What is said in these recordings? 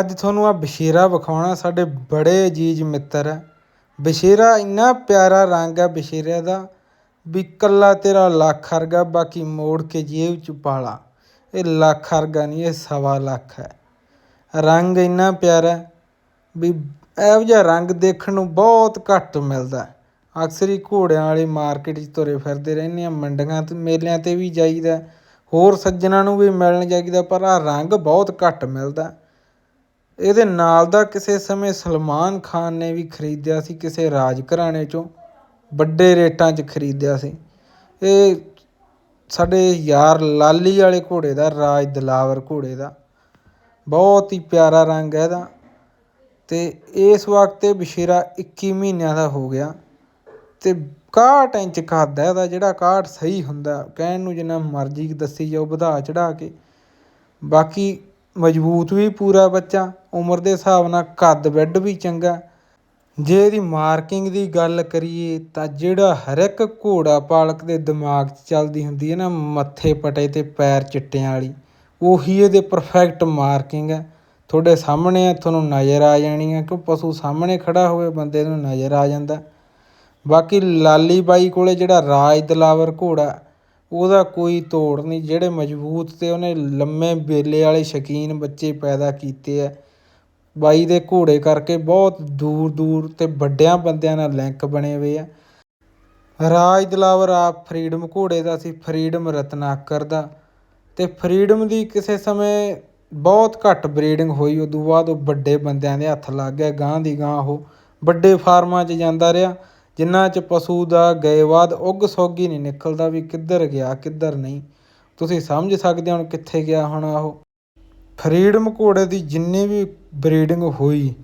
ਅੱਜ ਤੁਹਾਨੂੰ ਆ ਬਸ਼ੀਰਾ ਵਿਖਾਉਣਾ, ਸਾਡੇ ਬੜੇ ਅਜੀਜ਼ ਮਿੱਤਰ ਹੈ। ਬਸ਼ੀਰਾ ਇੰਨਾ ਪਿਆਰਾ ਰੰਗ ਹੈ ਬਸ਼ੀਰੇ ਦਾ ਵੀ ਕੱਲਾ ਤੇਰਾ ਲੱਖ ਵਰਗਾ, ਬਾਕੀ ਮੋੜ ਕੇ ਜੇਬ ਚ ਪਾਲਾ। ਇਹ ਲੱਖ ਵਰਗਾ ਨਹੀਂ, ਇਹ ਸਵਾ ਲੱਖ ਹੈ। ਰੰਗ ਇੰਨਾ ਪਿਆਰਾ ਵੀ ਇਹੋ ਜਿਹਾ ਰੰਗ ਦੇਖਣ ਨੂੰ ਬਹੁਤ ਘੱਟ ਮਿਲਦਾ ਅਕਸਰ ਹੀ ਘੋੜਿਆਂ ਵਾਲੀ ਮਾਰਕੀਟ 'ਚ ਤੁਰੇ ਫਿਰਦੇ ਰਹਿੰਦੇ ਹਾਂ, ਮੰਡੀਆਂ ਤੇ, ਮੇਲਿਆਂ 'ਤੇ ਵੀ ਜਾਈਦਾ ਹੋਰ ਸੱਜਣਾਂ ਨੂੰ ਵੀ ਮਿਲਣ ਜਾਈਦਾ, ਪਰ ਆਹ ਰੰਗ ਬਹੁਤ ਘੱਟ ਮਿਲਦਾ ਇਹਦੇ ਨਾਲ ਦਾ ਕਿਸੇ ਸਮੇਂ ਸਲਮਾਨ ਖਾਨ ਨੇ ਵੀ ਖਰੀਦਿਆ ਸੀ, ਕਿਸੇ ਰਾਜ ਘਰਾਣੇ 'ਚੋਂ। ਵੱਡੇ ਰੇਟਾਂ 'ਚ ਖਰੀਦਿਆ ਸੀ। ਇਹ ਸਾਡੇ ਯਾਰ ਲਾਲੀ ਵਾਲੇ ਘੋੜੇ ਦਾ, ਰਾਜ ਦਲਾਵਰ ਘੋੜੇ ਦਾ। ਬਹੁਤ ਹੀ ਪਿਆਰਾ ਰੰਗ ਹੈ ਇਹਦਾ। ਅਤੇ ਇਸ ਵਕਤ ਇਹ ਬਸ਼ੀਰਾ 21 ਮਹੀਨਿਆਂ ਦਾ ਹੋ ਗਿਆ। ਅਤੇ 61 ਇੰਚ ਕੱਦ ਹੈ ਇਹਦਾ, ਜਿਹੜਾ 61 ਸਹੀ ਹੁੰਦਾ। ਕਹਿਣ ਨੂੰ ਜਿੰਨਾ ਮਰਜ਼ੀ ਦੱਸੀ ਜਾਓ, ਵਧਾ ਚੜਾ ਕੇ। ਬਾਕੀ ਮਜ਼ਬੂਤ ਵੀ ਪੂਰਾ ਬੱਚਾ, ਉਮਰ ਦੇ ਹਿਸਾਬ ਨਾਲ ਕੱਦ ਬੈੱਡ ਵੀ ਚੰਗਾ। ਜੇ ਇਹਦੀ ਮਾਰਕਿੰਗ ਦੀ ਗੱਲ ਕਰੀਏ ਤਾਂ ਜਿਹੜਾ ਹਰ ਇੱਕ ਘੋੜਾ ਪਾਲਕ ਦੇ ਦਿਮਾਗ 'ਚ ਚੱਲਦੀ ਹੁੰਦੀ ਹੈ ਨਾ, ਮੱਥੇ ਪਟੇ ਤੇ ਪੈਰ ਚਿੱਟਿਆਂ ਵਾਲੀ, ਉਹੀ ਇਹਦੇ ਪਰਫੈਕਟ ਮਾਰਕਿੰਗ ਹੈ। ਤੁਹਾਡੇ ਸਾਹਮਣੇ ਤੁਹਾਨੂੰ ਨਜ਼ਰ ਆ ਜਾਣੀ ਹੈ ਕਿ ਪਸ਼ੂ ਸਾਹਮਣੇ ਖੜਾ ਹੋਵੇ, ਬੰਦੇ ਨੂੰ ਨਜ਼ਰ ਆ ਜਾਂਦਾ। ਬਾਕੀ ਲਾਲੀ ਬਾਈ ਕੋਲੇ ਜਿਹੜਾ ਰਾਜ ਦਲਾਵਰ ਘੋੜਾ ਉਹਦਾ ਕੋਈ ਤੋੜ ਨਹੀਂ, ਜਿਹੜੇ ਮਜ਼ਬੂਤ ਅਤੇ ਉਹਨੇ ਲੰਮੇ ਬੇਲੇ ਵਾਲੇ ਸ਼ੌਕੀਨ ਬੱਚੇ ਪੈਦਾ ਕੀਤੇ ਹੈ ਬਾਈ ਦੇ ਘੋੜੇ ਕਰਕੇ ਬਹੁਤ ਦੂਰ ਦੂਰ ਅਤੇ ਵੱਡਿਆਂ ਬੰਦਿਆਂ ਨਾਲ ਲਿੰਕ ਬਣੇ ਹੋਏ ਆ। ਰਾਜ ਦਿਲਾਵਰ ਆਪ ਫਰੀडम ਘੋੜੇ ਦਾ ਸੀ ਫਰੀडम ਰਤਨਾਕਰ ਦਾ। ਅਤੇ ਫਰੀडਮ ਦੀ ਕਿਸੇ ਸਮੇਂ ਬਹੁਤ ਘੱਟ ਬਰੀਡਿੰਗ ਹੋਈ, ਉਦੋਂ ਬਾਅਦ ਉਹ ਵੱਡੇ ਬੰਦਿਆਂ ਦੇ ਹੱਥ ਲੱਗ ਗਿਆ ਗਾਂ ਦੀ ਗਾਂ ਉਹ ਵੱਡੇ ਫਾਰਮਾਂ 'ਚ ਜਾਂਦਾ ਰਿਹਾ। ਜਿਨ੍ਹਾਂ 'ਚ ਪਸ਼ੂ ਦਾ ਗਏ ਬਾਅਦ ਉੱਗ ਸੁੱਗ ਹੀ ਨਹੀਂ ਨਿਕਲਦਾ ਵੀ ਕਿੱਧਰ ਗਿਆ, ਕਿੱਧਰ ਨਹੀਂ। ਤੁਸੀਂ ਸਮਝ ਸਕਦੇ ਹੋ ਹੁਣ ਕਿੱਥੇ ਗਿਆ ਹੋਣਾ ਉਹ। ਫਰੀਡਮ ਘੋੜੇ ਦੀ ਜਿੰਨੀ ਵੀ ਬਰੀਡਿੰਗ ਹੋਈ,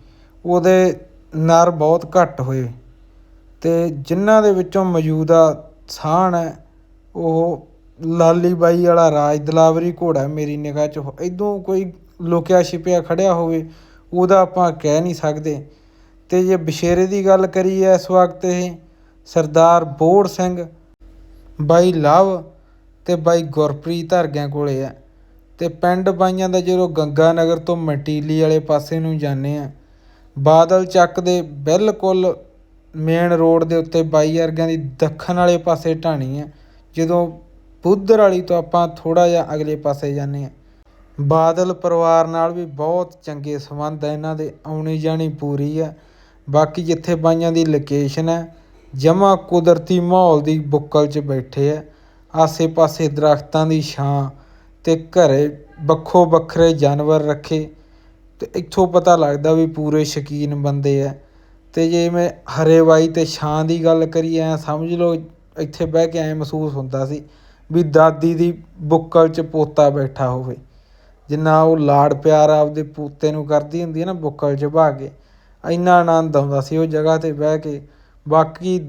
ਉਹਦੇ ਨਰ ਬਹੁਤ ਘੱਟ ਹੋਏ। ਤੇ ਜਿਨ੍ਹਾਂ ਦੇ ਵਿੱਚੋਂ ਮੌਜੂਦਾ ਸਾਣ ਹੈ, ਉਹ ਲਾਲੀ ਬਾਈ ਵਾਲਾ ਰਾਜ ਦਲਾਵਰੀ ਘੋੜਾ ਮੇਰੀ ਨਿਗਾਹ 'ਚ ਇਦੋਂ ਕੋਈ ਲੁਕਿਆ ਛਿਪਿਆ ਖੜਿਆ ਹੋਵੇ, ਉਹਦਾ ਆਪਾਂ ਕਹਿ ਨਹੀਂ ਸਕਦੇ। ਤੇ ਜੇ ਬਸ਼ੇਰੇ ਦੀ ਗੱਲ ਕਰੀਏ ਇਸ ਵਕਤ ਇਹ, ਸਰਦਾਰ ਬੋੜ ਸਿੰਘ, ਬਾਈ ਲਵ ਤੇ ਬਾਈ ਗੁਰਪ੍ਰੀਤ ਹਰਗਿਆਂ ਕੋਲੇ ਹੈ ਤੇ ਪਿੰਡ ਬਾਈਆਂ ਦਾ ਜਦੋਂ ਗੰਗਾ ਨਗਰ ਤੋਂ ਮਟੀਲੀ ਵਾਲੇ ਪਾਸੇ ਨੂੰ ਜਾਂਦੇ ਆ, ਬਾਦਲ ਚੱਕ ਦੇ ਬਿਲਕੁਲ ਮੇਨ ਰੋਡ ਦੇ ਉੱਤੇ ਬਾਈ ਵਰਗਿਆਂ ਦੀ ਦੱਖਣ ਵਾਲੇ ਪਾਸੇ ਢਾਣੀ ਹੈ ਜਦੋਂ ਬੁੱਧਰ ਵਾਲੀ ਤੋਂ ਆਪਾਂ ਥੋੜਾ ਜਿਹਾ ਅਗਲੇ ਪਾਸੇ ਜਾਂਦੇ ਆ। ਬਾਦਲ ਪਰਿਵਾਰ ਨਾਲ ਵੀ ਬਹੁਤ ਚੰਗੇ ਸੰਬੰਧ ਹੈ ਇਹਨਾਂ ਦੇ ਆਉਣੀ ਜਾਣੀ ਪੂਰੀ ਹੈ ਬਾਕੀ ਜਿੱਥੇ ਬਾਈਆਂ ਦੀ ਲੋਕੇਸ਼ਨ ਹੈ, ਜਮਾ ਕੁਦਰਤੀ ਮਾਹੌਲ ਦੀ ਬੁੱਕਲ 'ਚ ਬੈਠੇ ਹੈ। ਆਸੇ ਪਾਸੇ ਦਰਖਤਾਂ ਦੀ ਛਾਂ ਤੇ ਘਰੇ ਵੱਖੋ ਵੱਖਰੇ ਜਾਨਵਰ ਰੱਖੇ। ਤੇ ਇੱਥੋਂ ਪਤਾ ਲੱਗਦਾ ਵੀ ਪੂਰੇ ਸ਼ੌਕੀਨ ਬੰਦੇ ਆ ਤੇ ਜੇ ਮੈਂ ਹਰੇਵਾਈ ਤੇ ਛਾਂ ਦੀ ਗੱਲ ਕਰੀਏ, ਐਂ ਸਮਝ ਲਓ, ਇੱਥੇ ਬਹਿ ਕੇ ਐਂ ਮਹਿਸੂਸ ਹੁੰਦਾ ਸੀ ਵੀ ਦਾਦੀ ਦੀ ਬੁੱਕਲ 'ਚ ਪੋਤਾ ਬੈਠਾ ਹੋਵੇ। ਜਿੰਨਾ ਉਹ ਲਾਡ ਪਿਆਰ ਆਪਦੇ ਪੋਤੇ ਨੂੰ ਕਰਦੀ ਹੁੰਦੀ ਹੈ ਨਾ, ਬੁੱਕਲ 'ਚ ਬਹਾ ਕੇ। ਇੰਨਾ ਆਨੰਦ ਆਉਂਦਾ ਸੀ ਉਹ ਜਗ੍ਹਾ ਤੇ ਬਹਿ ਕੇ। ਬਾਕੀ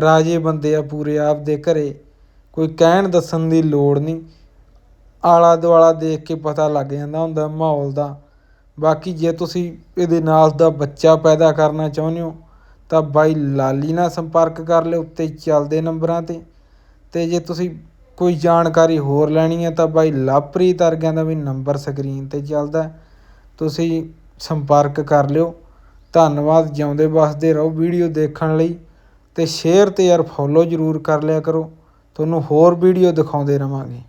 ਰਾਜੇ ਬੰਦੇ ਆ ਪੂਰੇ ਆਪਦੇ ਘਰ। ਕੋਈ ਕਹਿਣ ਦੱਸਣ ਦੀ ਲੋੜ ਨਹੀਂ। ਆਲਾ ਦੁਆਲਾ ਦੇਖ ਕੇ ਪਤਾ ਲੱਗ ਜਾਂਦਾ ਹੁੰਦਾ ਮਾਹੌਲ ਦਾ। ਬਾਕੀ ਜੇ ਤੁਸੀਂ ਇਹਦੇ ਨਾਲ ਦਾ ਬੱਚਾ ਪੈਦਾ ਕਰਨਾ ਚਾਹੁੰਦੇ ਹੋ, ਤਾਂ ਬਾਈ ਲਾਲੀ ਨਾਲ ਸੰਪਰਕ ਕਰ ਲਿਓ ਉੱਤੇ ਚੱਲਦੇ ਨੰਬਰਾਂ 'ਤੇ। ਤੇ ਜੇ ਤੁਸੀਂ ਕੋਈ ਜਾਣਕਾਰੀ ਹੋਰ ਲੈਣੀ ਹੈ ਤਾਂ ਬਾਈ ਲਾਪਰੀ ਵਰਗਿਆਂ ਦਾ ਵੀ ਨੰਬਰ ਸਕਰੀਨ 'ਤੇ ਚੱਲਦਾ। ਤੁਸੀਂ ਸੰਪਰਕ ਕਰ ਲਿਓ। ਧੰਨਵਾਦ, ਜਿਉਂਦੇ ਵੱਸਦੇ ਰਹੋ ਵੀਡੀਓ ਦੇਖਣ ਲਈ ਅਤੇ ਸ਼ੇਅਰ ਅਤੇ ਯਾਰ ਫੋਲੋ ਜ਼ਰੂਰ ਕਰ ਲਿਆ ਕਰੋ। ਤੁਹਾਨੂੰ ਹੋਰ ਵੀਡੀਓ ਦਿਖਾਉਂਦੇ ਰਹਾਂਗੇ